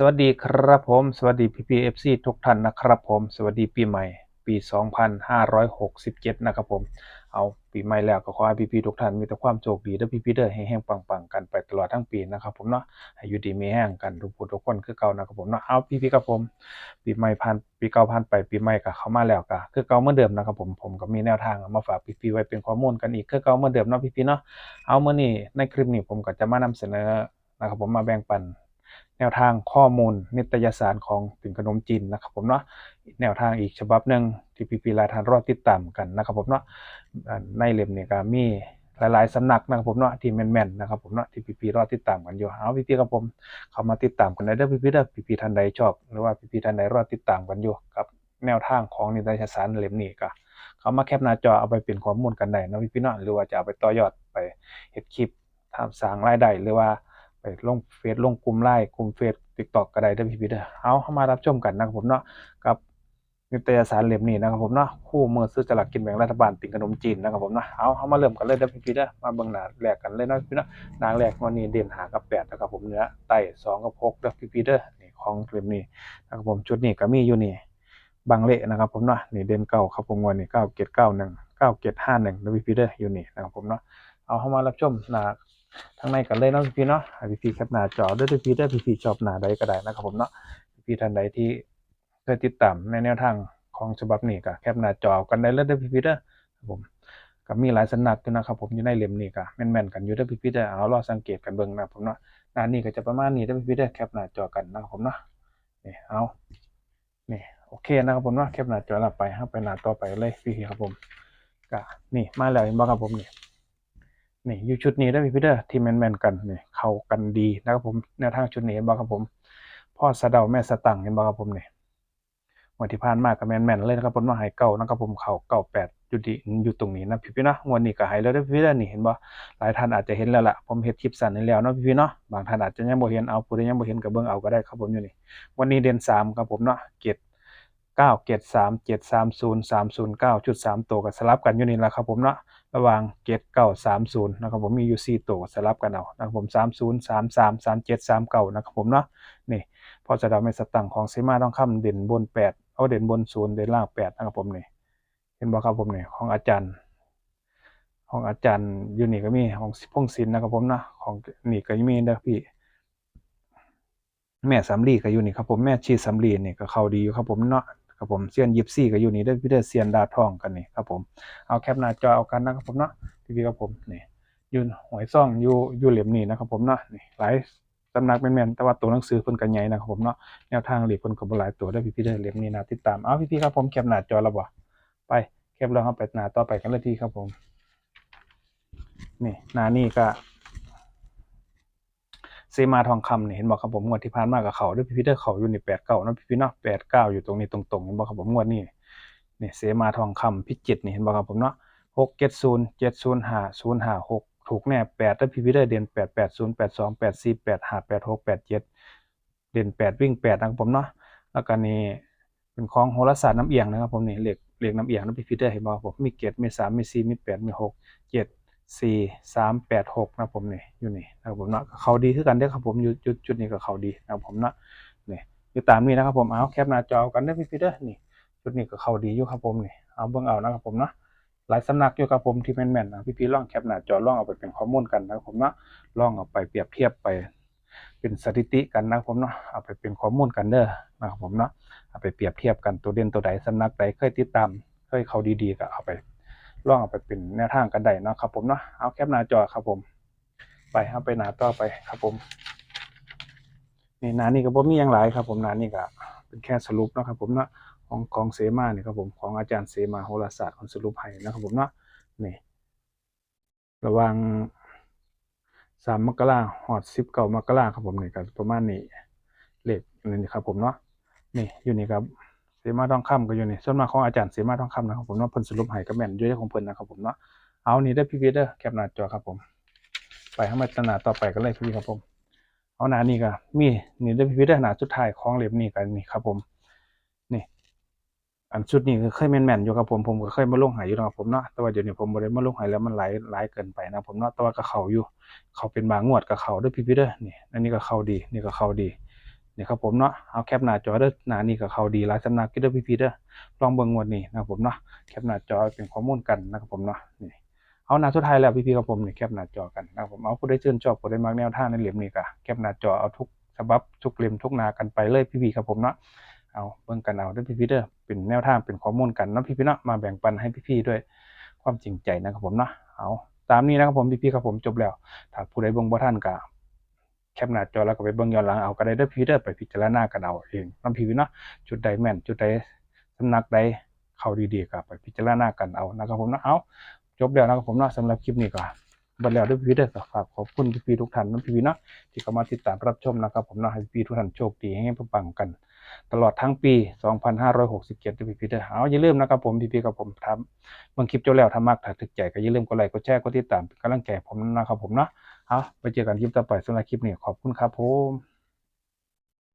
สวัสดีครับผม สวัสดีพีพีเอฟซีทุกท่านนะครับผม สวัสดีปีใหม่ ปี 2567 นะครับผม เอาปีใหม่แล้วก็ขอให้พี่ๆทุกท่านมีแต่ความโชคดีเด้อพี่ๆเด้อแห้งๆปังๆกันไปตลอดทั้งปีนะครับผมเนาะให้อยู่ดีมีแห้งกันทุกผู้ทุกคนคือเก่านะครับผมเนาะเอาพี่ๆครับผม ปีใหม่ผ่านปีเก่าผ่านไปปีใหม่ก็เข้ามาแล้วก็คือเก่าเมื่อเดิมนะครับผมผมก็มีแนวทางมาฝากพี่ๆไว้เป็นข้อมูลกันอีกคือเก่าเมื่อเดิมเนาะพี่ๆเนาะเอาเมื้อนี้ในคลิปนี้ผมก็จะมานำเสนอนะครับผมมาแบ่งปัน แนวทางข้อมูลนิตยสารของถึงขนมจีนนะครับผมเนาะแนวทางอีกฉบับหนึ่งที่พี่ๆหลาทานรอดติดตามกันนะครับผมเนาะในเล่มนี้ก็มีหลายๆสำนักนะครับผมเนาะที่แม่นๆนะครับผมเนาะที่พี่ๆรอดติดตามกันอยู่เอาพี่ๆกับผมเข้ามาติดตามกันได้เด้อพี่ๆเด้อพี่ๆท่านใดชอบหรือว่าพี่ๆท่านใดรอดติดตามกันอยู่กับแนวทางของนิตยสารเล่มนี้ก็เขามาแคปหน้าจอเอาไปเป็นข้อมูลกันได้นะพี่ๆเนาะหรือว่าจะเอาไปต่อยอดไปเฮ็ดคลิปทำสร้างรายได้หรือว่า ลงเฟซลงกลุ่มไลน์กลุ่มเฟซติ๊กต็อกก็ได้ด้อพี่พี่เด้อเอาเข้ามารับชมกันนะครับผมเนาะกับนิตยสารเล่มนี้นะครับผมเนาะคู่มือซื้อสลากกินแบ่งรัฐบาลติ่งขนมจีนนะครับผมเนาะเอาเข้ามาเริ่มกันเลยเด้อพี่พี่เด้อมาเบิ่งหน้าแรกกันเลยเนาะพี่เนาะน้าแรกวันนี้เด่นหากับแปดนะครับผมเนื้อไต่สองกับหกเด้อพี่พี่เด้อนี่ของเล่มนี้นะครับผมชุดนี้ก็มีอยู่นี่บางเละนะครับผมเนาะนี่เด่นเก้าครับผมวันนี้เก้าเกตเก้าหนึ่งเก้าเกตห้าหนึ่งด้อพี่พี่เด้ออยู่นี่นะครับผมเนาะเอาเข้ามารับชมหน้า ทางในกันเลยเนาะพี่ๆเนาะให้พี่แคปหน้าจอด้วยพี่ๆได้อพี่ๆชอบหน้าใดก็ได้นะครับผมเนาะพี่ๆท่านใดที่เคยติดตามในแนวทางของฉบับนี้ก็แคปหน้าจอกันได้เลยเด้อพี่ๆเด้อครับผมก็มีหลายสนักอยู่นะครับผมอยู่ในเล่มนี้ก็แม่นๆกันอยู่เด้พี่ๆเด้เอารอสังเกตกันเบิ่งนะผมเนาะหน้านี้ก็จะประมาณนี้เด้พี่ๆเด้แคปหน้าจอกันนะครับผมเนาะนี่เอานี่โอเคนะครับผมเนาะแคปหน้าจอแล้วไปเฮาไปหน้าต่อไปเลยพี่ๆครับผมก็นี่มาแล้วเห็นบ่ครับผมนี่ นี่อยู่ชุดนี้ได้พี่พีเตอร์ที่แมนๆกันนี่เข้ากันดีนะครับผมแนวทางชุดนี้เห็นบ่ครับผมพ่อสะเดาแม่สะตังเห็นบ่ครับผมนี่งวดที่ผ่านมาก็แมนๆเลยนะครับผมว่าให้เก่านะครับผมเข้าเก่าแปดอยู่ดีอยู่ตรงนี้นะพี่พี่เนาะวดนี้ก็ให้แล้วได้พี่พีเตอร์นี่เห็นบ่หลายท่านอาจจะเห็นแล้วล่ะผมเฮ็ดคลิปสั้นให้แล้วเนาะพี่พี่เนาะบางท่านอาจจะยังบ่เห็นเอาผู้ใดยังบ่เห็นก็เบิ่งเอาก็ได้ครับผมอยู่นี่วันนี้เดือนสามครับผมเนาะเกตเก้าเกตสามเจ็ดสามศูนย์สามศูนย์เก้าจุดสามตัวก็สลับกันอยู่นี่แหละครับผมเนาะ ระหว่างเกตเก้าสามศูนย์นะครับผมมีอยู่สี่ตัวสลับกันเอานะครับผมสามศูนย์สามสามสามเจ็ดสามเก้านะครับผมเนาะนี่พอจะเดาไม่สตังของเซมาต้องคำเด่นบนแปดเอาเด่นบนศูนย์เด่นล่างแปดนะครับผมนี่เห็นบ่ครับผมนี่ของอาจารย์ ของอาจารย์อยูนี่ก็มีของพงศิลป์นะครับผมเนาะของนี่ก็มีเด้อพี่แม่สำลีก็อยู่นี่ครับผมแม่ชีสำลีนี่ก็เข้าดีอยู่ครับผมเนาะ ครับผมเซียนยิปซี่ก็อยู่นี่ได้อพี่เดอเซียนดาทองกันนี่ครับผมเอาแคปหน้าจอเอากันนะครับผมเนาะพี่พี่ครับผมนี่ยืนหวยซ่องอยู่อยู่เหลี่ยมนี่นะครับผมเนาะนี่หลายสำนักแม่นๆแต่ว่าตัวหนังสือเพิ่นก็ใหญ่นะครับผมเนาะแนวทางเหลี่ยมเพิ่นก็บ่หลายตัวได้พี่พี่เด้อเหลี่ยมนี่นะติดตามเอาพี่พี่ครับผมแคปหน้าจอแล้วบ่ไปแคปแล้วครับไปหน้าต่อไปกันเลยพี่ครับผมนี่หน้านี่ก็ มาทองคำเนี่ยเห็นบอกครับผมงวดที่ผ่านมากับเขาด้วยพี่พีเตอร์เขาอยู่ในแปดเก้านะพี่พี่เนาะแปดเก้าอยู่ตรงนี้ตรงๆเห็นบอกครับผมงวดนี้เนี่ยเซมาทองคำพิจิตรนี่ยเห็นบอกครับผมเนาะหกเจ็ดศูนย์เจ็ดศูนย์ห้าศูนย์ห้าหกถูกแน่แปดแล้วพี่พีเตอร์เด่นแปดแปดศูนย์แปดสองแปดสี่แปดห้าแปดหกแปดเจ็ดเด่นแปดวิ่งแปดนะครับผมเนาะแล้วก็นี่เป็นของโหราศาสตร์น้ำเอียงนะครับผมนี่เหล็กเหล็กน้ำเอียงนะพี่พีเตอร์เห็นบอกครับผมมีเกตมีสามมีสี่มีแปดมีหกเจ็ด สี่สามแปดหกนะผมนี่อยู่นี่นะครับผมเนาะเขาดีคือกันเด้อครับผมอยู่จุดจุดนี้ก็เขาดีนะครับผมเนาะนี่อยู่ตามนี้นะครับผมเอาแคปหน้าจอกันได้อพี่ๆเด้อนี่จุดนี้ก็เขาดีอยู่ครับผมนี่เอาเบิ่งเอานะครับผมเนาะหลายสำนักอยู่ครับผมที่แม่นๆนะพี่ๆลองแคปหน้าจอลองเอาไปเป็นข้อมูลกันนะครับผมเนาะลองเอาไปเปรียบเทียบไปเป็นสถิติกันนะครับผมเนาะเอาไปเป็นข้อมูลกันเด้อนะครับผมเนาะเอาไปเปรียบเทียบกันตัวเด่นตัวใดสำนักใดเคยติดตามเคยเขาดีๆก็เอาไป ลองเอาไปเป็นแนวทางกันได้เนาะครับผมเนาะเอาแคปหน้าจอครับผม ไปเอาไปหน้าต่อไปครับผมนี่หนานี่ก็บ่มีหยังหลายครับ ผมหนานี่ก็เป็นแค่สรุปนะครับ ผมเนาะของของเสมาเนี่ยครับผมของอาจารย์เสมาโหราศาสตร์ของสรุปให้นะครับ ผมเนาะนี่ ระวังสามมกราหอดสิบเก้ามกราครับผมนี่ก็ประมาณนี้เลขนี่ครับผมเนาะนี่อยู่นี่ครับ สมาทองคำก็อยู่นี่ส่วนมากของอาจารย์เสมาทองคำนะครับผมเนาะเพิ่นสรุปให้ก็แม่นอยู่ในของเพิ่นนะครับผมเนาะเอานี่ได้พี่พีเด้อแคปหน้าจอครับผม ไปให้มาตนาต่อไปกันเลยพี่ครับผม เอาหน้านี่ก็มีนี่ได้พี่พีเด้อหน้าสุดท้ายของเล่มนี้กันนี่ครับผมนี่ อันชุดนี้เคยแม่นๆอยู่ครับผมผมก็เคยมาลงหายอยู่นะครับผมเนาะแต่ว่าเดี๋ยวนี้ผมบ่ได้มาลงหายแล้วมันหลายหลเกินไปนะผมเนาะแต่ว่าก็เข้าอยู่ เขาเป็นบางงวดกับเขาด้วยพี่พีเด้อนี่อันนี้ก็เข้าดีนี่ก็เข้าดี นี่ครับผมเนาะเอาแคปหน้าจอเด้อหน้านี่ก็เขาดีหลายสำนักเด้อพี่ๆเด้อลองเบิ่งงวดนี้นะครับผมเนาะแคปหน้าจอเป็นข้อมูลกันนะครับผมเนาะนี่เอาหน้าสุดท้ายแล้วพี่ๆครับผมเนี่ยแคปหน้าจอกันนะครับผมเอาผู้ใดชื่นชอบผู้ใดมักแนวท่าในเหลี่ยมนี้ก็แคปหน้าจอเอาทุกฉบับทุกเล่มทุกหน้ากันไปเลยพี่ๆครับผมเนาะเอาเบิ่งกันเอาเด้อพี่ๆเด้อเป็นแนวท่าเป็นข้อมูลกันนะพี่ๆเนาะมาแบ่งปันให้พี่ๆด้วยความจริงใจนะครับผมเนาะเอาตามนี้นะครับผมพี่ๆครับผมจบแล้ว ถ้าผู้ใดเบิ่งบ่ทันก็ แคปหน้าจอแล้วก็ไปเบิ่งย้อนหลังเอาก็ได้เด้อพี่เด้อไปพิจารณากันเอาเองน้ำพี่เนาะจุดใดแม่น จุดใดสำนักใดเข้าดีๆก็ไปพิจารณากันเอานะครับผมเนาะเอาจบแล้วนะครับผมเนาะสำหรับคลิปนี้ก็เบัดแล้วด้อพี่เด้อก็ฝากขอบคุณพี่ๆทุกท่านนะพี่เนาะที่เข้ามาติดตามรับชมนะครับ ผมเนาะให้พี่ทุกท่านโชคดีให้ปังกัน ตลอดทั้งปี 2567ด้วยพี่เด้อเอาอย่าลืมนะครับผมพี่ๆกับผมทำบางคลิปจบแล้วถ้ามากถ้าถึกใจก็อย่าลืมกดไลค์กดแชร์กดติดตามกำลังใจให้ผมนะครับผมเนาะ เอาไปเจอกันคลิปต่อไปสำหรับคลิปนี้ขอบคุณครับผม